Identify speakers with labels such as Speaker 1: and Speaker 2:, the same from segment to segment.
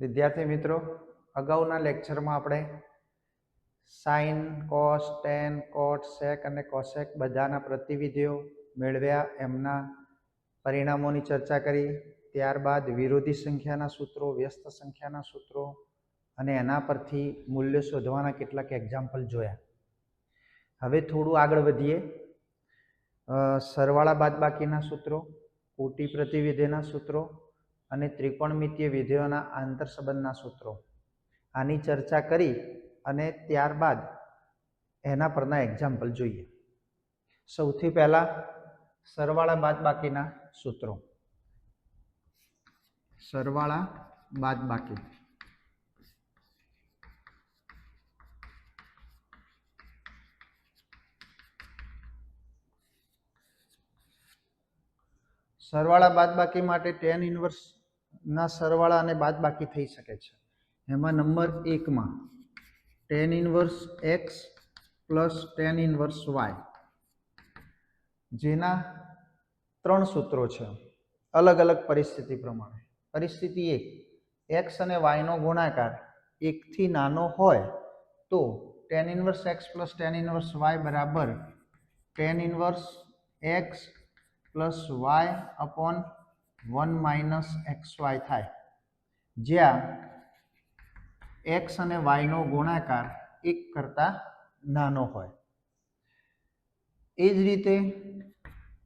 Speaker 1: વિદ્યાર્થી મિત્રો, અગાઉના લેક્ચરમાં આપણે sine cos, tan, cot, sec અને કોસેક બધાના પ્રતિવિધિઓ મેળવ્યા, એમના પરિણામોની ચર્ચા કરી, ત્યારબાદ વિરોધી સંખ્યાના સૂત્રો, વ્યસ્ત સંખ્યાના સૂત્રો અને એના પરથી મૂલ્ય શોધવાના કેટલાક એક્ઝામ્પલ જોયા. હવે થોડું આગળ વધીએ. સરવાળા બાદબાકીના સૂત્રો, કોટી પ્રતિવિધિના સૂત્રો અને ત્રિકોણમિતીય વિધેયોના આંતરસંબંધના સૂત્રો. આની ચર્ચા કરી અને ત્યારબાદ એના પરના એક્ઝામ્પલ જોઈએ. સૌથી પહેલા સરવાળા બાદ બાકીના સૂત્રો. સરવાળા બાદબાકી સરવાળા બાદબાકી માટે ટેન ઇન્વર્સના સરવાળા અને બાદબાકી થઈ શકે છે. એમાં નંબર એકમાં tan inverse x plus tan inverse y જેના ત્રણ સૂત્રો છે. અલગ અલગ પરિસ્થિતિ પ્રમાણે. પરિસ્થિતિ એક એક્સ અને વાયનો ગુણાકાર એકથી નાનો હોય તો tan inverse x plus tan inverse y બરાબર tan inverse x plus y upon one minus x y થાય. જ્યાં એક્સ અને વાયનો ગુણાકાર એક કરતાં નાનો હોય. એ જ રીતે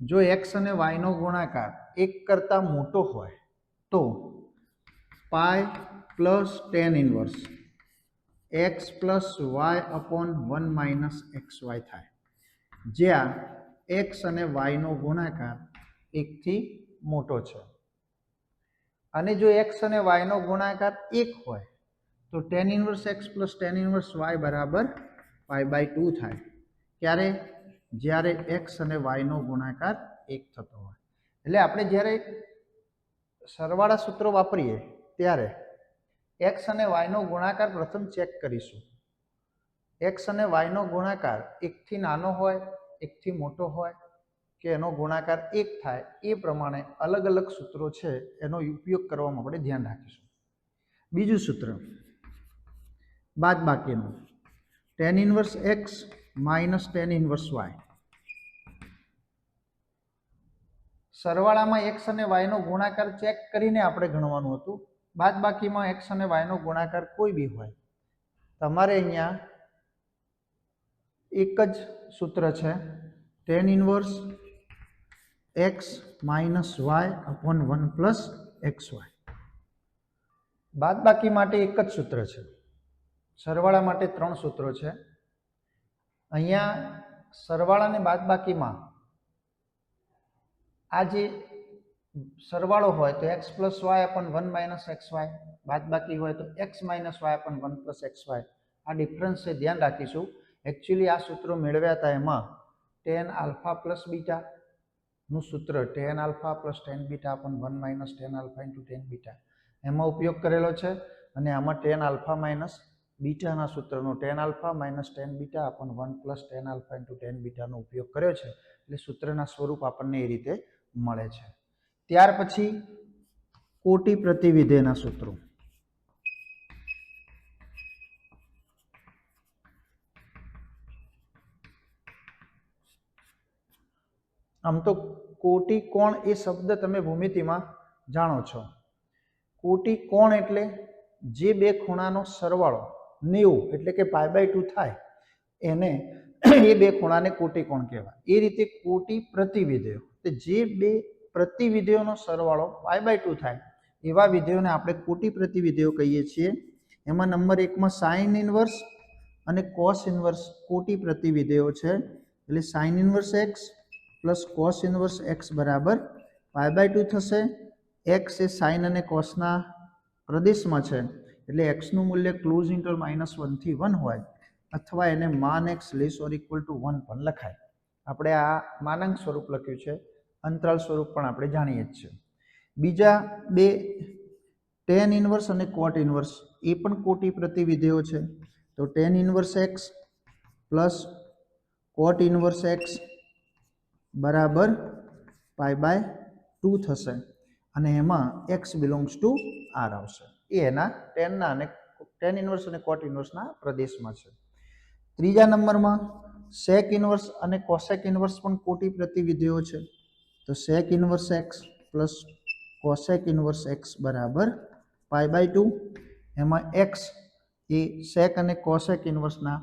Speaker 1: જો એક્સ અને વાયનો ગુણાકાર એક કરતાં મોટો હોય, તો pi plus tan inverse x plus y upon one minus x y થાય. જ્યાં એક્સ અને વાયનો ગુણાકાર એકથી મોટો છે. અને જો એક્સ અને વાયનો ગુણાકાર એક હોય, તો tan inverse x plus tan inverse y બરાબર પાય બાય ટુ થાય. ક્યારે? જ્યારે એક્સ અને વાયનો ગુણાકાર એક થતો હોય. એટલે આપણે જ્યારે સરવાળા સૂત્રો વાપરીએ, ત્યારે એક્સ અને વાયનો ગુણાકાર પ્રથમ ચેક કરીશું. એક્સ અને વાયનો ગુણાકાર એકથી નાનો હોય એકથી મોટો હોય કે એનો ગુણાકાર એક થાય, એ પ્રમાણે અલગ અલગ સૂત્રો છે, એનો ઉપયોગ કરવામાં આપણે ધ્યાન રાખીશું. બીજું સૂત્ર બાદ બાકીનું tan inverse x minus tan inverse y સરવાળામાં x અને વાયનો ગુણાકાર ચેક કરીને આપણે ગણવાનું હતું. બાદ બાકીમાં એક્સ અને વાયનો ગુણાકાર કોઈ બી હોય. તમારે અહીંયા એક જ સૂત્ર છે. Tan inverse x minus y upon one plus x y બાદબાકી માટે એક જ સૂત્ર છે. સરવાળા માટે ત્રણ સૂત્રો છે. અહીંયા સરવાળાને બાદ બાદબાકીમાં આ જે સરવાળો હોય તો x plus y upon one minus x y બાદબાકી હોય તો x minus y upon one plus x y આ ડિફરન્સ છે, ધ્યાન રાખીશું. એકચ્યુઅલી આ સૂત્રો મેળવ્યા હતા એમાં ટેન આલ્ફા પ્લસ બીટાનું સૂત્ર tan alpha plus tan beta પણ one minus tan alpha into tan beta એમાં ઉપયોગ કરેલો છે અને આમાં ટેન આલ્ફા માઇનસ બીટાના સૂત્રનો tan alpha minus tan beta આપણને one plus tan alpha into tan બીટાનો ઉપયોગ કર્યો છે. એટલે સૂત્રના સ્વરૂપ આપણને એ રીતે મળે છે. ત્યાર પછી કોટી પ્રતિવિધેના સૂત્રો. આમ તો કોટી કોણ એ શબ્દ તમે ભૂમિતિમાં જાણો છો. કોટી કોણ એટલે જે બે ખૂણાનો સરવાળો, નેવું એટલે કે પાય બાય ટુ થાય, એને એ બે ખૂણાને કોટી કોણ કહેવાય. એ રીતે કોટી પ્રતિવિધેયો. તે જે બે પ્રતિવિધેયોનો સરવાળો પાય બાય ટુ થાય, એવા વિધેયોને આપણે કોટી પ્રતિવિધેયો કહીએ છીએ. એમાં નંબર એકમાં સાઇન ઇન્વર્સ અને કોસ ઇન્વર્સ કોટી પ્રતિવિધેયો છે. એટલે sine inverse x plus cos inverse x બરાબર પાય બાય ટુ થશે. એક્સ એ સાઇન અને કોસના પ્રદેશમાં છે. એટલે એક્સનું મૂલ્ય ક્લોઝ ઇન્ટર માઇનસ વનથી વન હોય અથવા એને માન x less or equal to one પણ લખાય. આપણે આ માનાંક સ્વરૂપ લખ્યું છે. અંતરાલ સ્વરૂપ પણ આપણે જાણીએ જ છીએ. બીજા બે ટેન ઇન્વર્સ અને કોટ ઇન્વર્સ. એ પણ કોટી પ્રતિવિધેયો છે. તો tan inverse x plus cot inverse x બરાબર પાય બાય ટુ થશે. અને એમાં એક્સ બિલોંગ્સ ટુ આર આવશે. એ એના ટેનના અને ટેન ઇન્વર્સ અને કોટ ઇન્વર્સના પ્રદેશમાં છે. ત્રીજા નંબરમાં સેક ઇન્વર્સ અને કોસેક ઇન્વર્સ પણ કોટી પ્રતિવિધિઓ છે. તો sec inverse x plus cosec inverse x બરાબર પાઈ બાય ટુ. એમાં એક્સ એ સેક અને કોસેક ઇન્વર્સના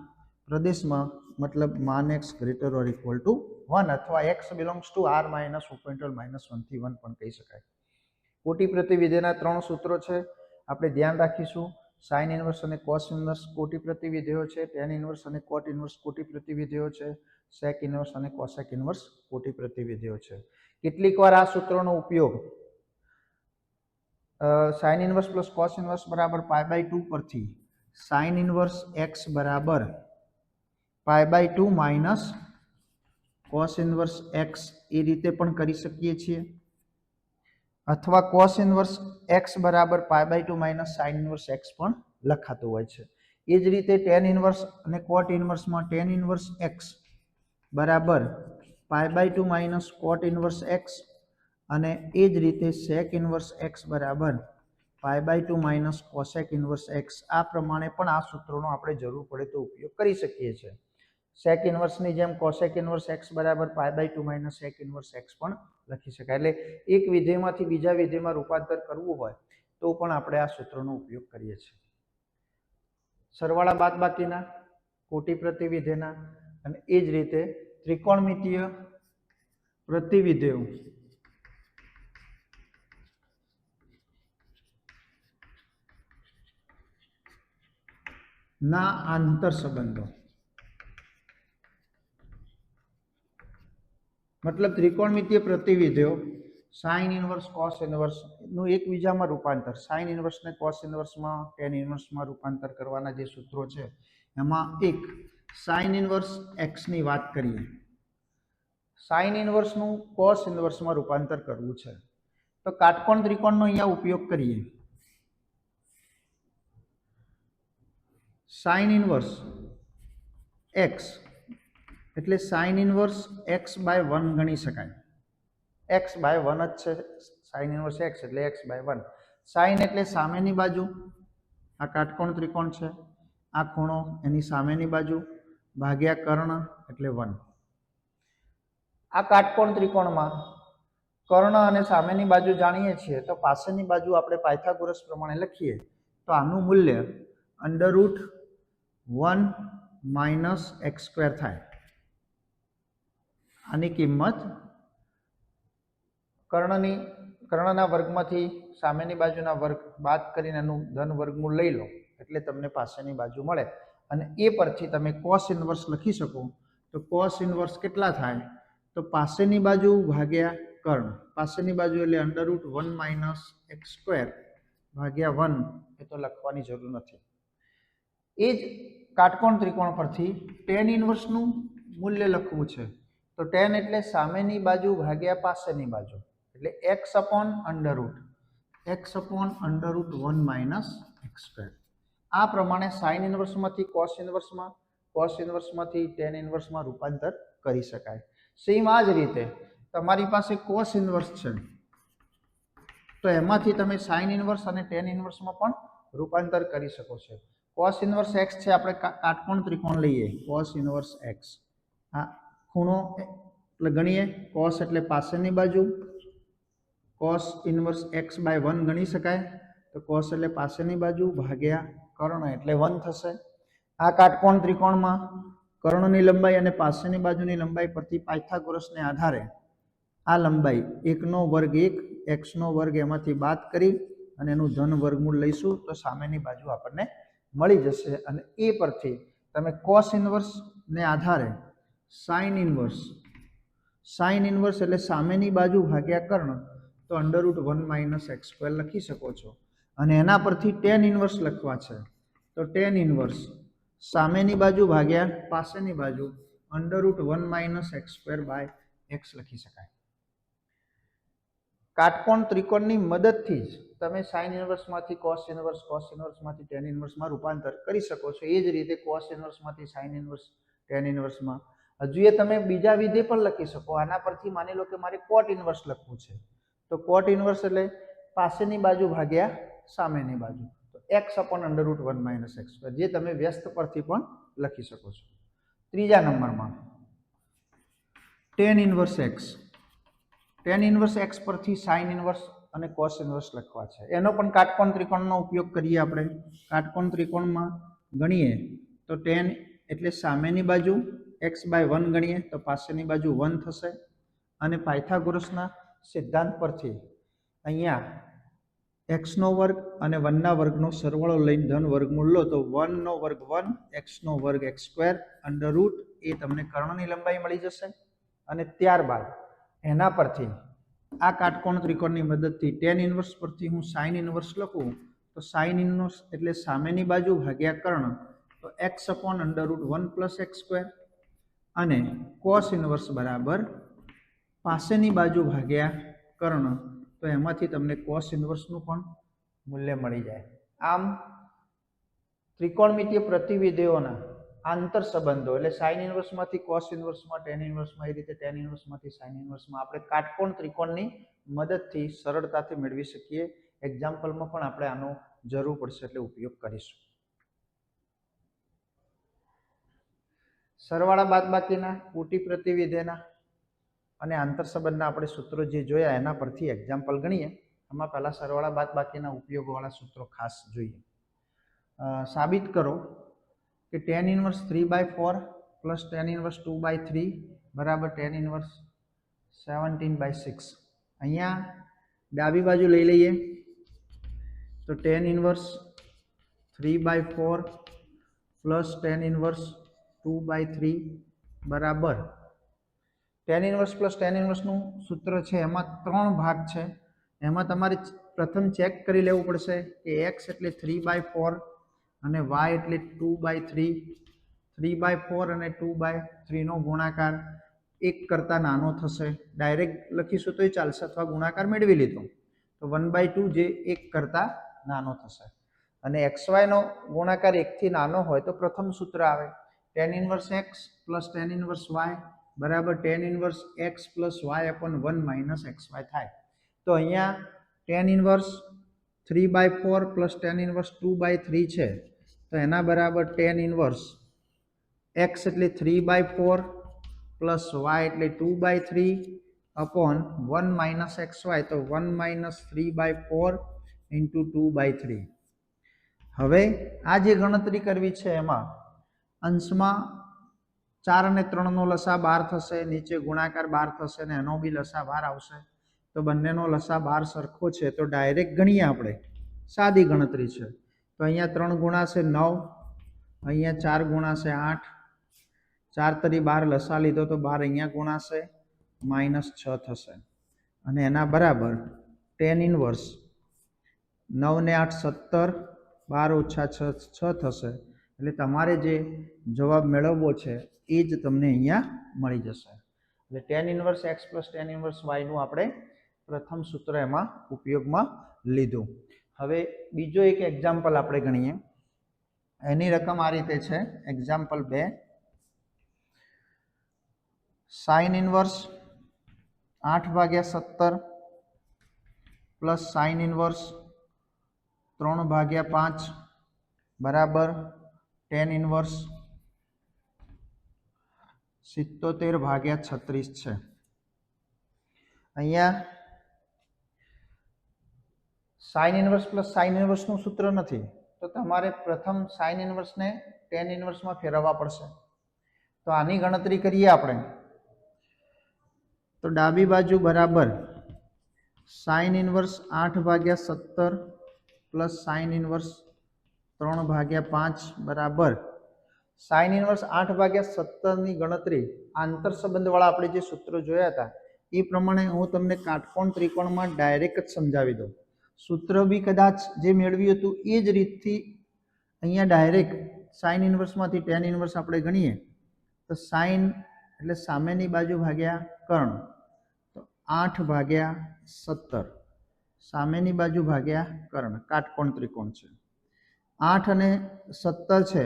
Speaker 1: પ્રદેશમાં મતલબ માન x greater or equal to one અથવા x belongs to R minus open minus વનથી one પણ કહી શકાય. કોટી પ્રતિવિધિના ત્રણ સૂત્રો છે. આપણે ધ્યાન રાખીશું. સાઇન ઇન્વર્સ અને કોસ ઇન્વર્સ કોટી પ્રતિવિધિઓ છે. ટેન ઇન્વર્સ અને કોટ ઇન્વર્સ કોટી પ્રતિવિધિઓ છે. સેક ઇન્વર્સ અને કોસેક ઇન્વર્સ કોટી પ્રતિવિધિઓ છે. કેટલીક વાર આ સૂત્રોનો ઉપયોગ sine inverse plus cos inverse બરાબર પાય બાય ટુ પરથી સાઇન ઇન્વર્સ એક્સ બરાબર pi by two minus cos inverse x એ રીતે પણ કરી શકીએ છીએ. અથવા કોસ ઇન્વર્સ એક્સ બરાબર pi by two minus sine inverse x પણ લખાતું હોય છે. એ જ રીતે ટેન ઇન્વર્સ અને કોટ ઇન્વર્સમાં ટેન ઇન્વર્સ એક્સ બરાબર pi by two minus cot inverse x અને એ જ રીતે સેક ઇન્વર્સ એક્સ બરાબર pi by two minus cosec inverse x આ પ્રમાણે પણ આ સૂત્રોનો આપણે જરૂર પડે તો ઉપયોગ કરી શકીએ છીએ. સેક ઇન્વર્સની જેમ કોસેક ઇન્વર્સ એક્સ બરાબર pi by two minus sec inverse x પણ લખી શકાય. એટલે એક વિધેયમાંથી બીજા વિધેયમાં રૂપાંતર કરવું હોય તો પણ આપણે આ સૂત્રનો ઉપયોગ કરીએ છીએ. સરવાળા બાદ બાકીના કોટી પ્રતિવિધેના અને એ જ રીતે ત્રિકોણમિતીય પ્રતિવિધેયો. ના આંતર સંબંધો. મતલબ ત્રિકોણમિતીય પ્રતિવિધિઓ સાઇન ઇન્વર્સ કોસ ઇન્વર્સનું એકબીજામાં રૂપાંતર. સાઇન ઇન્વર્સને કોસ ઇન્વર્સમાં, ટેન ઇન્વર્સમાં રૂપાંતર કરવાના જે સૂત્રો છે, એમાં એક સાઇન ઇન્વર્સ એક્સની વાત કરીએ. સાઇન ઇન્વર્સનું કોસ ઇન્વર્સમાં રૂપાંતર કરવું છે. તો કાટકોણ ત્રિકોણનો અહીંયા ઉપયોગ કરીએ. સાઇન ઇન્વર્સ એક્સ એટલે sine inverse x by one ગણી શકાય. એક્સ બાય વન જ છે સાઇન ઇન્વર્સ એક્સ એટલે એક્સ બાય વન સાઇન એટલે સામેની બાજુ, આ કાટકોણ ત્રિકોણ છે, આ ખૂણો એની સામેની બાજુ, ભાગ્યા કર્ણ એટલે વન આ કાટકોણ ત્રિકોણમાં કર્ણ અને સામેની બાજુ જાણીએ છીએ, તો પાસેની બાજુ આપણે પાયથાગોરસ પ્રમાણે લખીએ, તો આનું મૂલ્ય under root one minus x square થાય. આની કિંમત કર્ણની, કર્ણના વર્ગમાંથી સામેની બાજુના વર્ગ બાદ કરીને એનું ધન વર્ગમૂળ લઈ લો, એટલે તમને પાસેની બાજુ મળે. અને એ પરથી તમે કોસ ઇન્વર્સ લખી શકો. તો કોસ ઇન્વર્સ કેટલા થાય? તો પાસેની બાજુ ભાગ્યા કર્ણ. પાસેની બાજુ એટલે under root one minus x square ભાગ્યા વન એ તો લખવાની જરૂર નથી. એ જ કાટકોણ ત્રિકોણ પરથી ટેન ઇન્વર્સનું મૂલ્ય લખવું છે. તો ટેન એટલે સામેની બાજુ ભાગ્યા પાસેની બાજુ. એટલે x upon under root x upon under root one minus x આ પ્રમાણે સાઇન ઇન્વર્સમાંથી કોસ ઇન્વર્સમાં કોસ ઇન્વર્સમાંથી ટેન ઇન્વર્સમાં રૂપાંતર કરી શકાય. સેમ આ જ રીતે તમારી પાસે કોસ ઇન્વર્સ છે. તો એમાંથી તમે સાઇન ઇન્વર્સ અને ટેન ઇન્વર્સમાં પણ રૂપાંતર કરી શકો છો. કોસ ઇન્વર્સ એક્સ છે, આપણે કાટકોણ ત્રિકોણ લઈએ. કોસ ઇન્વર્સ એક્સ આ ખૂણો એટલે ગણીએ કોસ એટલે પાસેની બાજુ cos inverse x by one ગણી શકાય. તો કોસ એટલે પાસેની બાજુ ભાગ્યા કર્ણ એટલે વન થશે. આ કાટકોણ ત્રિકોણમાં કર્ણની લંબાઈ અને પાસેની બાજુની લંબાઈ પરથી પાયથાગોરસને આધારે આ લંબાઈ એકનો વર્ગ એક એક્સનો વર્ગ એમાંથી બાદ કરી અને એનું ધન વર્ગમૂળ લઈશું તો સામેની બાજુ આપણને મળી જશે. અને એ પરથી તમે કોસ ઇન્વર્સને આધારે સાઇન ઇન્વર્સ સાઇન ઇન્વર્સ એટલે સામેની બાજુ ભાગ્યા કર્ણ, તો under root one minus x square લખી શકો છો. અને એના પરથી ટેન ઇન્વર્સ લખવા છે. તો ટેન ઇન્વર્સ સામેની બાજુ ભાગ્યા, પાસેની બાજુ under root one minus x square by x લખી શકાય. કાટકોણ ત્રિકોણની મદદથી જ તમે સાઇન ઇન્વર્સમાંથી કોસ ઇન્વર્સ કોસ ઇન્વર્સમાંથી ટેન ઇન્વર્સમાં રૂપાંતર કરી શકો છો. એ જ રીતે કોસ ઇન્વર્સમાંથી સાઇન ઇન્વર્સ ટેન ઇન્વર્સમાં હજુ એ તમે બીજા વિધે પણ લખી શકો. આના પરથી માની લો કે મારે કોટ ઇન્વર્સ લખવું છે. તો કોટ ઇન્વર્સ એટલે પાસેની બાજુ ભાગ્યા સામેની બાજુ. તો x upon under root one minus x જે તમે વ્યસ્ત પરથી પણ લખી શકો છો. ત્રીજા નંબરમાં tan inverse x tan inverse x પરથી સાઇન ઇનવર્સ અને કોસ ઇન્વર્સ લખવા છે. એનો પણ કાટકોણ ત્રિકોણનો ઉપયોગ કરીએ આપણે. કાટકોણ ત્રિકોણમાં ગણીએ તો ટેન એટલે સામેની બાજુ એક્સ બાય વન ગણીએ તો પાસેની બાજુ વન થશે અને પાયથાગોરસના સિદ્ધાંત પરથી અહીંયા એક્સનો વર્ગ અને વનના વર્ગનો સરવાળો લઈને ધન વર્ગમૂળ લો તો વનનો વર્ગ વન, એક્સનો વર્ગ એક્સ સ્ક્વેર અંડર રૂટ એ તમને કર્ણની લંબાઈ મળી જશે. અને ત્યારબાદ એના પરથી આ કાટકોણ ત્રિકોણની મદદથી ટેન ઇન્વર્સ પરથી હું સાઇન ઇનવર્સ લખું તો સાઇન ઇન્વર્સ એટલે સામેની બાજુ ભાગ્યા કર્ણ તો x upon under root one plus x square અને કોસ ઇનવર્સ બરાબર પાસેની બાજુ ભાગ્યા કર્ણ. તો એમાંથી તમને કોસ ઇનવર્સનું પણ મૂલ્ય મળી જાય. આમ ત્રિકોણમિતીય પ્રતિવિધિઓના આંતર સંબંધો એટલે સાઇન ઇનવર્સમાંથી કોસ ઇનવર્સમાં ટેન ઇનવર્સમાં એ રીતે ટેન ઇનવર્સમાંથી સાઇન ઇનવર્સમાં આપણે કાટકોણ ત્રિકોણની મદદથી સરળતાથી મેળવી શકીએ. એક્ઝામ્પલમાં પણ આપણે આનો જરૂર પડશે એટલે ઉપયોગ કરીશું. સરવાળા બાદબાકીના, કુટી પ્રતિવિધિના અને આંતર સંબંધના આપણે સૂત્રો જે જોયા એના પરથી એક્ઝામ્પલ ગણીએ. એમાં પહેલાં સરવાળા બાદબાકીના ઉપયોગવાળા સૂત્રો ખાસ જોઈએ. સાબિત કરો કે tan inverse three by four plus tan inverse two by three બરાબર tan inverse seventeen by six અહીંયા ડાબી બાજુ લઈ લઈએ. તો tan inverse three by four plus tan inverse two by three બરાબર ટેન ઇન્વર્સ પ્લસ ટેન ઇનવર્સનું સૂત્ર છે, એમાં ત્રણ ભાગ છે. એમાં તમારે પ્રથમ ચેક કરી લેવું પડશે કે એક્સ એટલે થ્રી બાય ફોર અને વાય એટલે two by three. Three by four અને ટુ બાય થ્રીનો ગુણાકાર એક કરતાં નાનો થશે. ડાયરેક્ટ લખીશું તોય ચાલશે અથવા ગુણાકાર મેળવી લીધો. તો વન બાય ટુ જે એક કરતાં નાનો થશે. અને એક્સ વાયનો ગુણાકાર એકથી નાનો હોય તો પ્રથમ સૂત્ર આવે. Tan inverse x plus tan inverse y બરાબર tan inverse x plus y upon one minus x y થાય. તો અહીંયા tan inverse three by four plus tan inverse two by three છે. તો એના બરાબર ટેન ઇન્વર્સ એક્સ એટલે three by four plus y એટલે two by three upon one minus x y તો one minus three by four into two by three હવે આ જે ગણતરી કરવી છે એમાં અંશમાં ચાર અને ત્રણનો લસા બાર થશે, નીચે ગુણાકાર બાર થશે અને એનો બી લસા બાર આવશે. તો બંનેનો લસા બાર સરખો છે. તો ડાયરેક્ટ ગણીએ આપણે. સાદી ગણતરી છે. તો અહીંયા ત્રણ ગુણાશે નવ, અહીંયા ચાર ગુણાશે આઠ, ચાર તરી બાર લસા લીધો તો બાર અહીંયા ગુણાશે, માઇનસ છ થશે. અને એના બરાબર ટેન ઇનવર્સ. નવ ને આઠ સત્તર, બાર ઓછા છ છ થશે. એટલે તમારે જે જવાબ મેળવવો છે, એ જ તમને અહીંયા મળી જશે. એટલે tan inverse x plus tan inverse વાયનું આપણે પ્રથમ સૂત્ર એમાં ઉપયોગમાં લીધું. હવે બીજો એક એક્ઝામ્પલ આપણે ગણીએ. એની રકમ આ રીતે છે. એક્ઝામ્પલ બે. સાઇન ઇન્વર્સ આઠ ભાગ્યા સત્તર પ્લસ સાઇન ઇન્વર્સ ત્રણ ભાગ્યા પાંચ. બરાબર. ટેન ઇનવર્સ સિત્તોતેર ભાગ્યા છત્રીસ છે. અહીંયા સાઇન ઇનવર્સ પ્લસ સાઇન ઇનવર્સનું સૂત્ર નથી, તો તમારે પ્રથમ સાઇન ઇનવર્સને ટેન ઇનવર્સમાં ફેરવવા પડશે. તો આની ગણતરી કરીએ આપણે. તો ડાબી બાજુ બરાબર સાઇન ઇનવર્સ આઠ ભાગ્યા સત્તર પ્લસ સાઇન ઇનવર્સ ત્રણ ભાગ્યા પાંચ બરાબર. સાઇન ઇનવર્સ આઠ ભાગ્યા સત્તરની ગણતરી. આંતર સંબંધવાળા આપણે જે સૂત્રો જોયા હતા, એ પ્રમાણે હું તમને કાટકોણ ત્રિકોણમાં ડાયરેક્ટ જ સમજાવી દઉં. સૂત્ર બી કદાચ જે મેળવ્યું હતું, એ જ રીતથી અહીંયા ડાયરેક્ટ સાઇન ઇનવર્સમાંથી ટેન ઇનવર્સ આપણે ગણીએ. તો સાઇન એટલે સામેની બાજુ ભાગ્યા કર્ણ. તો આઠ ભાગ્યા સત્તર. સામેની બાજુ ભાગ્યા કર્ણ. કાટકોણ ત્રિકોણ છે. આઠ અને સત્તર છે,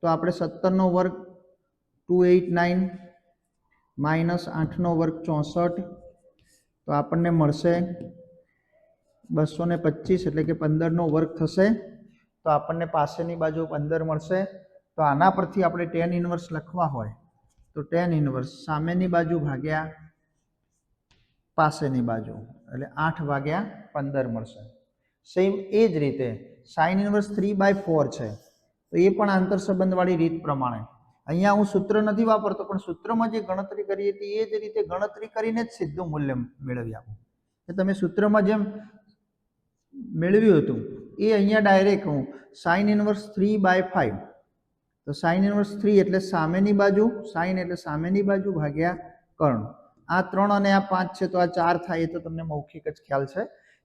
Speaker 1: તો આપણે સત્તરનો વર્ગ ટુ એઇટ નાઇન માઇનસ આઠનો વર્ગ ચોસઠ, તો આપણને મળશે બસો ને પચીસ એટલે કે પંદરનો વર્ગ થશે, તો આપણને પાસેની બાજુ પંદર મળશે, તો આના પરથી આપણે ટેન ઇન્વર્સ લખવા હોય, તો ટેન ઇન્વર્સ સામેની બાજુ ભાગ્યા પાસેની બાજુ, એટલે આઠ ભાગ્યા પંદર મળશે. સેમ એ જ રીતે sine inverse three by four છે. તો એ પણ આંતર સંબંધવાળી રીત પ્રમાણે. અહીંયા હું સૂત્ર નથી વાપરતો, પણ સૂત્રમાં જે ગણતરી કરી હતી એ જ રીતે ગણતરી કરીને જ સીધું મૂલ્ય મેળવી આપું. કે તમે સૂત્રમાં જેમ મેળવ્યું હતું, એ અહીંયા ડાયરેક્ટ હું sine inverse three by five તો સાઇન ઇન્વર્સ થ્રી એટલે સામેની બાજુ સાઇન એટલે સામેની બાજુ ભાગ્યા કર્ણ. આ ત્રણ અને આ પાંચ છે, તો આ ચાર થાય, એ તો તમને મૌખિક જ ખ્યાલ છે.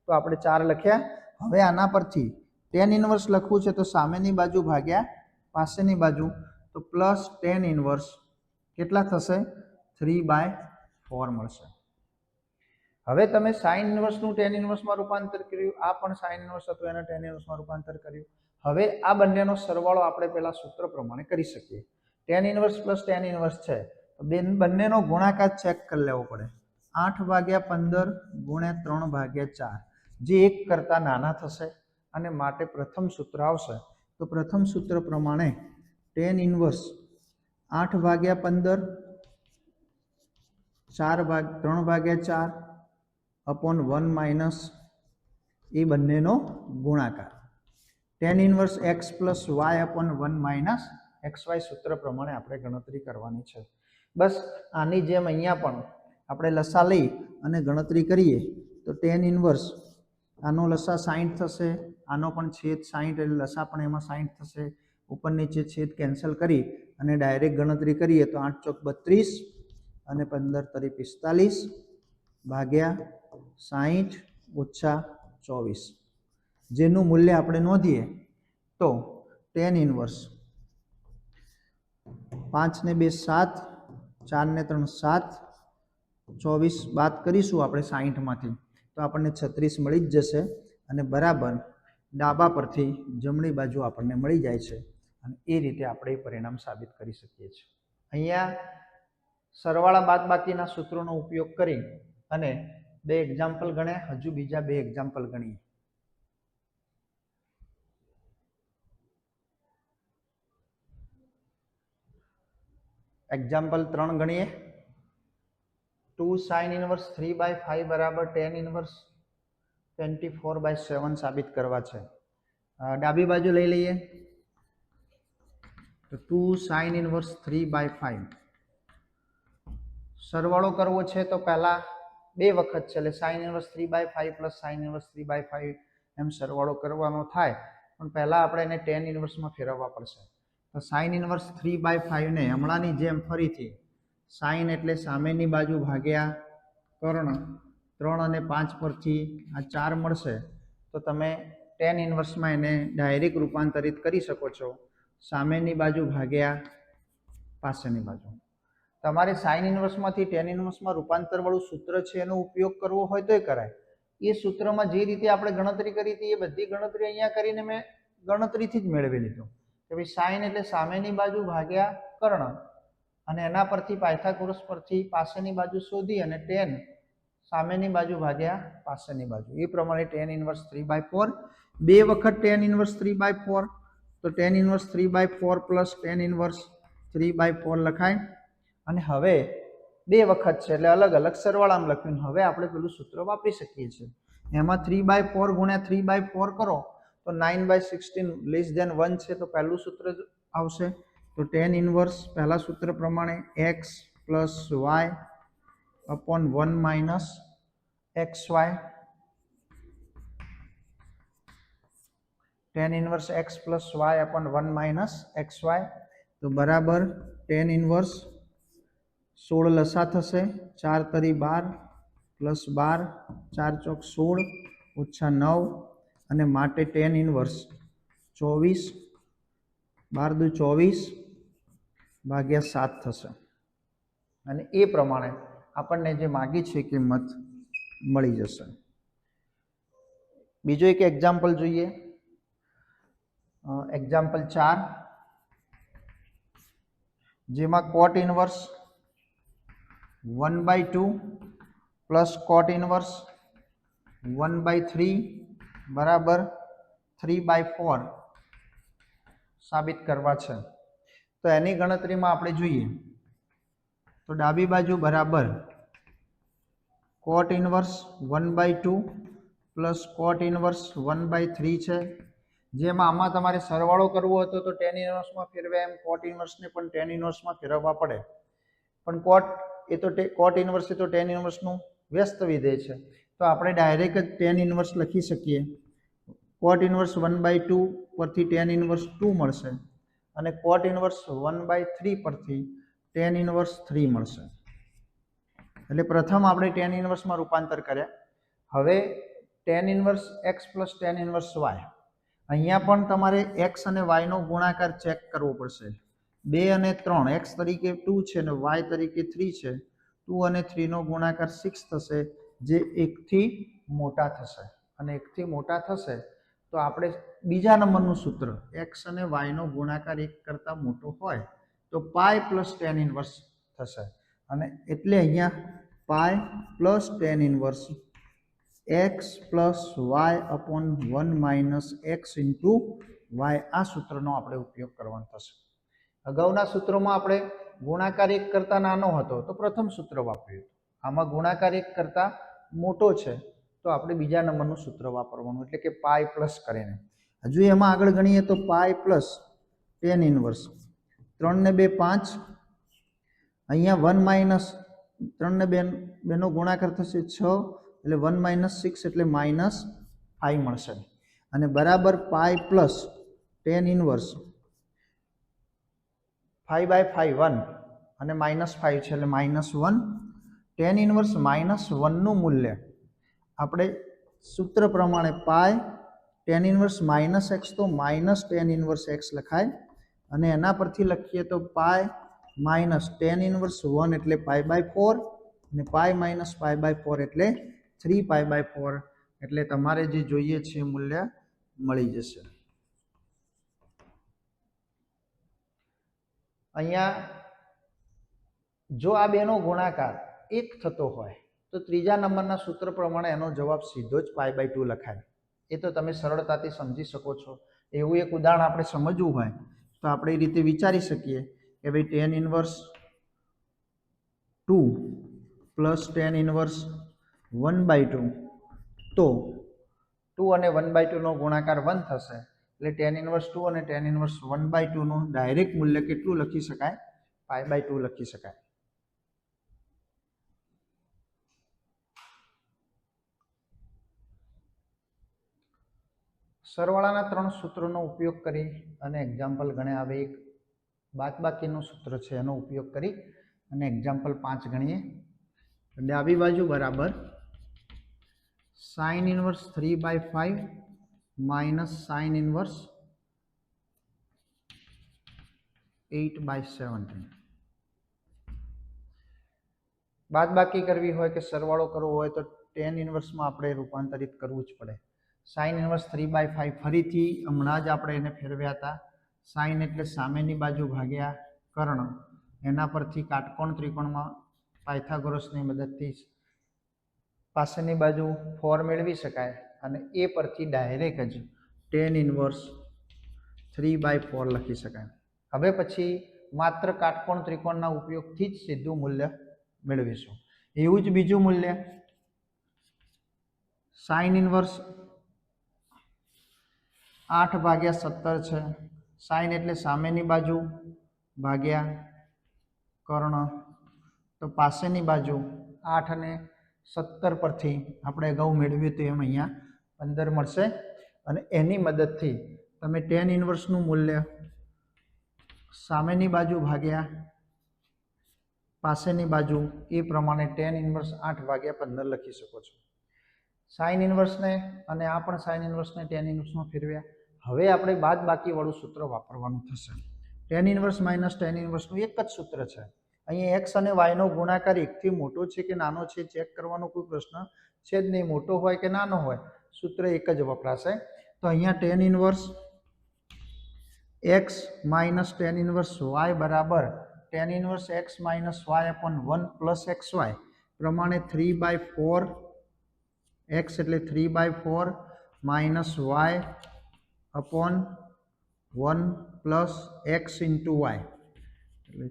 Speaker 1: તો આપણે ચાર લખ્યા. હવે આના પરથી ટેન ઇન્વર્સ લખવું છે તો સામેની બાજુ ભાગ્યા પાસેની બાજુ, તો પ્લસ ટેન ઇન્વર્સ કેટલા થશે? થ્રી બાય ફોર મળશે. હવે તમે સાઇન ઇનવર્સનું ટેન ઇનવર્સમાં રૂપાંતર કર્યું, આ પણ સાઇન ઇનવર્સ હતું, એના ટેન ઇન્વર્સમાં રૂપાંતર કર્યું. હવે આ બંનેનો સરવાળો આપણે પહેલાં સૂત્ર પ્રમાણે કરી શકીએ. Tan inverse plus tan inverse છે, તો બેન, બંનેનો ગુણાકાર ચેક કરી લેવો પડે. આઠ ભાગ્યા પંદર ગુણ્યા ત્રણ ભાગ્યા ચાર, જે એક કરતાં નાના થશે. અને માટે પ્રથમ સૂત્ર આવશે. તો પ્રથમ સૂત્ર પ્રમાણે ટેન ઇનવર્સ આઠ ભાગ્યા પંદર, ચાર ભાગ, ત્રણ ભાગ્યા ચાર અપોન વન માઇનસ એ બંનેનો ગુણાકાર. Tan inverse x plus y upon one minus x y સૂત્ર પ્રમાણે આપણે ગણતરી કરવાની છે. બસ, આની જેમ અહીંયા પણ આપણે લસા લઈ અને ગણતરી કરીએ તો ટેન ઇનવર્સ આનો લસા સાઠ થશે. આનો પણ છેદ સાઠ એટલે લસા પણ એમાં સાઠ થશે. ઉપર નીચે છેદ કેન્સલ કરી અને ડાયરેક્ટ ગણતરી કરીએ તો આઠ ચોક બત્રીસ અને પંદર તરી પિસ્તાલીસ ભાગ્યા સાહીઠ ઓછા ચોવીસ. જેનું મૂલ્ય આપણે નોંધીએ તો ટેન ઇનવર્સ પાંચ ને બે સાત, ચાર ને ત્રણ સાત, ચોવીસ બાદ કરીશું આપણે સાહીઠમાંથી. તો આપણને છત્રીસ મળી જ જશે અને બરાબર ડાબા પરથી જમણી બાજુ આપણને મળી જાય છે અને એ રીતે આપણે પરિણામ સાબિત કરી શકીએ છીએ. અહીંયા સરવાળા બાદબાકીના સૂત્રોનો ઉપયોગ કરી અને બે એક્ઝામ્પલ ગણે, હજુ બીજા બે એક્ઝામ્પલ ગણીએ. એક્ઝામ્પલ ત્રણ ગણીએ. Two sine inverse three by five બરાબર tan inverse twenty four by seven સાબિત કરવા છે. ડાબી બાજુ લઈ લઈએ. તો two sine inverse three by five સરવાળો કરવો છે તો પહેલાં બે વખત છે, એટલે sine inverse three by five plus sine inverse three by five એમ સરવાળો કરવાનો થાય. પણ પહેલાં આપણે એને ટેન ઇનવર્સમાં ફેરવવા પડશે. તો સાઇન ઇનવર્સ થ્રી બાય ફાઈવને હમણાંની જેમ ફરીથી સાઇન એટલે સામેની બાજુ ભાગ્યા કર્ણ ત્રણ અને પાંચ પરથી આ ચાર મળશે, તો તમે ટેન ઇનવર્સમાં એને ડાયરેક્ટ રૂપાંતરિત કરી શકો છો. સામેની બાજુ ભાગ્યા પાસેની બાજુ. તમારે સાઇન ઇનવર્સમાંથી ટેન ઇનવર્સમાં રૂપાંતરવાળું સૂત્ર છે એનો ઉપયોગ કરવો હોય તોય કરાય. એ સૂત્રમાં જે રીતે આપણે ગણતરી કરી હતી એ બધી ગણતરી અહીંયા કરીને મેં ગણતરીથી જ મેળવી લીધું. કે ભાઈ સાઇન એટલે સામેની બાજુ ભાગ્યા કર્ણ અને એના પરથી પાયથાગોરસ પરથી પાસેની બાજુ શોધી અને ટેન સામેની બાજુ ભાગ્યા પાસેની બાજુ. એ પ્રમાણે tan inverse three by four બે વખત tan inverse three by four તો tan inverse three by four plus tan inverse three by four લખાય. અને હવે બે વખત છે, એટલે અલગ અલગ સરવાળામાં લખ્યું હવે આપણે પેલું સૂત્ર વાપરી શકીએ છીએ. એમાં થ્રી બાય ફોર ગુણ્યા થ્રી બાય ફોર કરો, તો nine by sixteen less than one છે, તો પહેલું સૂત્ર આવશે. તો ટેન ઇનવર્સ પહેલા સૂત્ર પ્રમાણે x plus y minus x y tan inverse x plus y upon one minus x y તો બરાબર ટેન inverse સોળ લસા થશે. ચાર તરી બાર પ્લસ બાર, ચાર ચોક સોળ, ઓછા નવ. અને માટે ટેન inverse ચોવીસ, બાર દુ ચોવીસ, ભાગ્યા સાત થશે. અને એ પ્રમાણે આપણને જે માગી છે કિંમત મળી જશે. બીજો એક એક્ઝામ્પલ જોઈએ. એક્ઝામ્પલ ચાર. જેમાં cot inverse one by two plus cot inverse one by three બરાબર થ્રી બાય ફોર સાબિત કરવા છે. તો એની ગણતરીમાં આપણે જોઈએ. તો ડાબી બાજુ બરાબર cot inverse one by two plus cot inverse one by three છે. જેમાં આમાં તમારે સરવાળો કરવો હતો તો ટેન ઇનવર્સમાં ફેરવ્યા એમ કોટ ઇનવર્સને પણ ટેન ઇનવર્સમાં ફેરવવા પડે. પણ કોટ એ તો કોટ ઇનવર્સ એ તો ટેન ઇનવર્સનું વ્યસ્ત વિધેય છે. તો આપણે ડાયરેક્ટ જ ટેન ઇનવર્સ લખી શકીએ. Cot inverse one by two પરથી ટેન ઇનવર્સ ટુ મળશે. અને cot inverse one by three પરથી ટેન ઇનવર્સ થ્રી મળશે. એટલે પ્રથમ આપણે ટેન ઇનવર્સમાં રૂપાંતર કર્યા. હવે tan inverse x plus tan inverse y અહીંયા પણ તમારે એક્સ અને વાયનો ગુણાકાર ચેક કરવો પડશે. બે અને ત્રણ એક્સ તરીકે ટુ છે અને વાય તરીકે થ્રી છે. ટુ અને થ્રીનો ગુણાકાર સિક્સ થશે, જે એકથી મોટા થશે. અને એકથી મોટા થશે, તો આપણે બીજા નંબરનું સૂત્ર એક્સ અને વાયનો ગુણાકાર એક કરતાં મોટો હોય. તો પાય પ્લસ ટેન ઇનવર્સ થશે. અને એટલે અહીંયા pi plus tan inverse x plus y upon one minus x into y આ સૂત્રનો આપણે ઉપયોગ કરવાનો થશે. અગાઉના સૂત્રોમાં આપણે ગુણાકાર એક કરતાં નાનો હતો, તો પ્રથમ સૂત્ર વાપર્યું આમાં ગુણાકાર એક કરતાં મોટો છે, તો આપણે બીજા નંબરનું સૂત્ર વાપરવાનું, એટલે કે પાય પ્લસ કરીને. હજુ એમાં આગળ ગણીએ તો પાય પ્લસ ટેન ઇનવર્સ ત્રણ ને બે પાંચ. અહીંયા વન માઇનસ ત્રણને બે, બેનો ગુણાકાર થશે છ, એટલે વન માઇનસ સિક્સ એટલે માઇનસ ફાઈવ મળશે. અને બરાબર pi plus tan inverse. Five by five one અને માઇનસ ફાઈવ છે એટલે minus one. Tan inverse minus વનનું મૂલ્ય. આપણે સૂત્ર પ્રમાણે pi tan inverse minus x તો માઇનસ ટેન ઇનવર્સ એક્સ લખાય. અને એના પરથી લખીએ તો pi minus tan inverse one એટલે પાય બાય ફોર અને pi minus pi by four એટલે થ્રી પાય બાય ફોર એટલે તમારે જે જોઈએ છે મૂલ્ય મળી જશે. અહીંયા જો આ બેનો ગુણાકાર એક થતો હોય તો ત્રીજા નંબરના સૂત્ર પ્રમાણે એનો જવાબ સીધો જ પાય બાય ટુ લખાય. એ તો તમે સરળતાથી સમજી શકો છો. એવું એક ઉદાહરણ આપણે સમજવું હોય તો આપણે એ રીતે વિચારી શકીએ કે ભાઈ tan inverse two plus tan inverse one by two તો ટુ અને વન બાય ટુનો ગુણાકાર વન થશે. એટલે ટેન ઇનવર્સ ટુ અને ટેન ઇનવર્સ વન બાય ટુનું ડાયરેક્ટ મૂલ્ય કેટલું લખી શકાય? પાય બાય ટુ લખી શકાય. સરવાળાના ત્રણ સૂત્રોનો ઉપયોગ કરી અને એક્ઝામ્પલ ગણ્યા હવે એક. બાદબાકીનું સૂત્ર છે એનો ઉપયોગ કરી અને એક્ઝામ્પલ પાંચ ગણીએ. ડાબી બાજુ બરાબર sine inverse three by five minus sine inverse eight by seventeen બાદબાકી કરવી હોય કે સરવાળો કરવો હોય તો ટેન ઇનવર્સમાં આપણે રૂપાંતરિત કરવું જ પડે. Sine inverse three by five ફરીથી હમણાં જ આપણે એને ફેરવ્યા હતા. સાઇન એટલે સામેની બાજુ ભાગ્યા કર્ણ. એના પરથી કાટકોણ ત્રિકોણમાં પાયથાગોરસની મદદથી પાસેની બાજુ ફોર મેળવી શકાય અને એ પરથી ડાયરેક્ટ જ tan inverse three by four લખી શકાય. હવે પછી માત્ર કાટકોણ ત્રિકોણના ઉપયોગથી જ સીધું મૂલ્ય મેળવીશું. એવું જ બીજું મૂલ્ય. સાઇન ઇનવર્સ આઠ ભાગ્યા સત્તર છે. સાઈન એટલે સામેની બાજુ ભાગ્યા કર્ણ. તો પાસેની બાજુ આઠ અને સત્તર પરથી આપણે અગાઉ મેળવ્યું તો એમ અહીંયા પંદર મળશે. અને એની મદદથી તમે ટેન ઇન્વર્સનું મૂલ્ય સામેની બાજુ ભાગ્યા પાસેની બાજુ એ પ્રમાણે ટેન ઇનવર્સ આઠ ભાગ્યા પંદર લખી શકો છો. સાઇન ઇનવર્સને અને આ પણ સાઇન ઇનવર્સને ટેન ઇનવર્સમાં ફેરવ્યા. હવે આપણે બાદ બાકીવાળું સૂત્ર વાપરવાનું થશે. ટેન ઇન્વર્સ માઇનસ ટેન ઇન્વર્સનું એક જ સૂત્ર છે. અહીંયા એક્સ અને વાયનો ગુણાકાર એકથી મોટો છે કે નાનો છે ચેક કરવાનો કોઈ પ્રશ્ન છે જ નહીં, મોટો હોય કે નાનો હોય, સૂત્ર એક જ વપરાશે. તો અહીંયા tan inverse x minus tan inverse y બરાબર tan inverse x minus y upon one plus x y પ્રમાણે થ્રી બાય ફોર એક્સ એટલે three by four minus y upon one plus x into y એટલે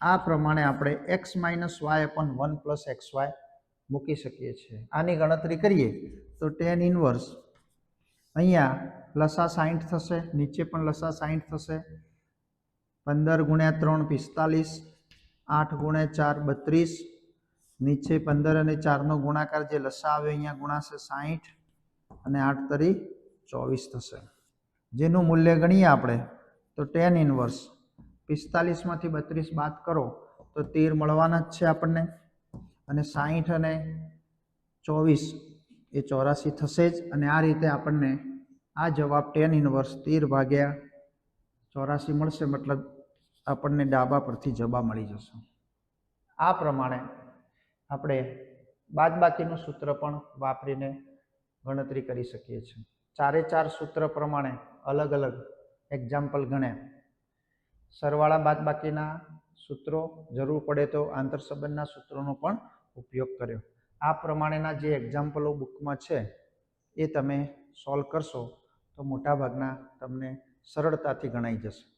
Speaker 1: આ પ્રમાણે આપણે x minus y upon one plus x y મૂકી શકીએ છીએ. આની ગણતરી કરીએ તો ટેન ઇનવર્સ અહીંયા લસા સાઠ થશે, નીચે પણ લસા સાઠ થશે. પંદર ગુણ્યા ત્રણ પિસ્તાલીસ, આઠ ગુણ્યા ચાર બત્રીસ, નીચે પંદર અને ચારનો ગુણાકાર જે લસા આવે અહીંયા ગુણાશે સાહીઠ અને આઠ તરી ચોવીસ થશે. જેનું મૂલ્ય ગણીએ આપણે, તો ટેન ઇનવર્સ પિસ્તાલીસમાંથી બત્રીસ બાદ કરો, તો તેર મળવાના જ છે આપણને. અને સાહીઠ અને ચોવીસ એ ચોરાસી થશે જ. અને આ રીતે આપણને આ જવાબ ટેન ઇનવર્સ તેર ભાગ્યા ચોરાસી મળશે, મતલબ આપણને ડાબા પરથી જવાબ મળી જશે. આ પ્રમાણે આપણે બાદબાકીનું સૂત્ર પણ વાપરીને ગણતરી કરી શકીએ છીએ. ચારે ચાર સૂત્ર પ્રમાણે અલગ અલગ એક્ઝામ્પલ ગણ્યા સરવાળા બાદબાકીના સૂત્રો જરૂર પડે તો આંતરસંબંધના સૂત્રોનો પણ ઉપયોગ કર્યો. આ પ્રમાણેના જે એક્ઝામ્પલો બુકમાં છે, એ તમે સોલ્વ કરશો તો મોટાભાગના તમને સરળતાથી ગણાઈ જશે.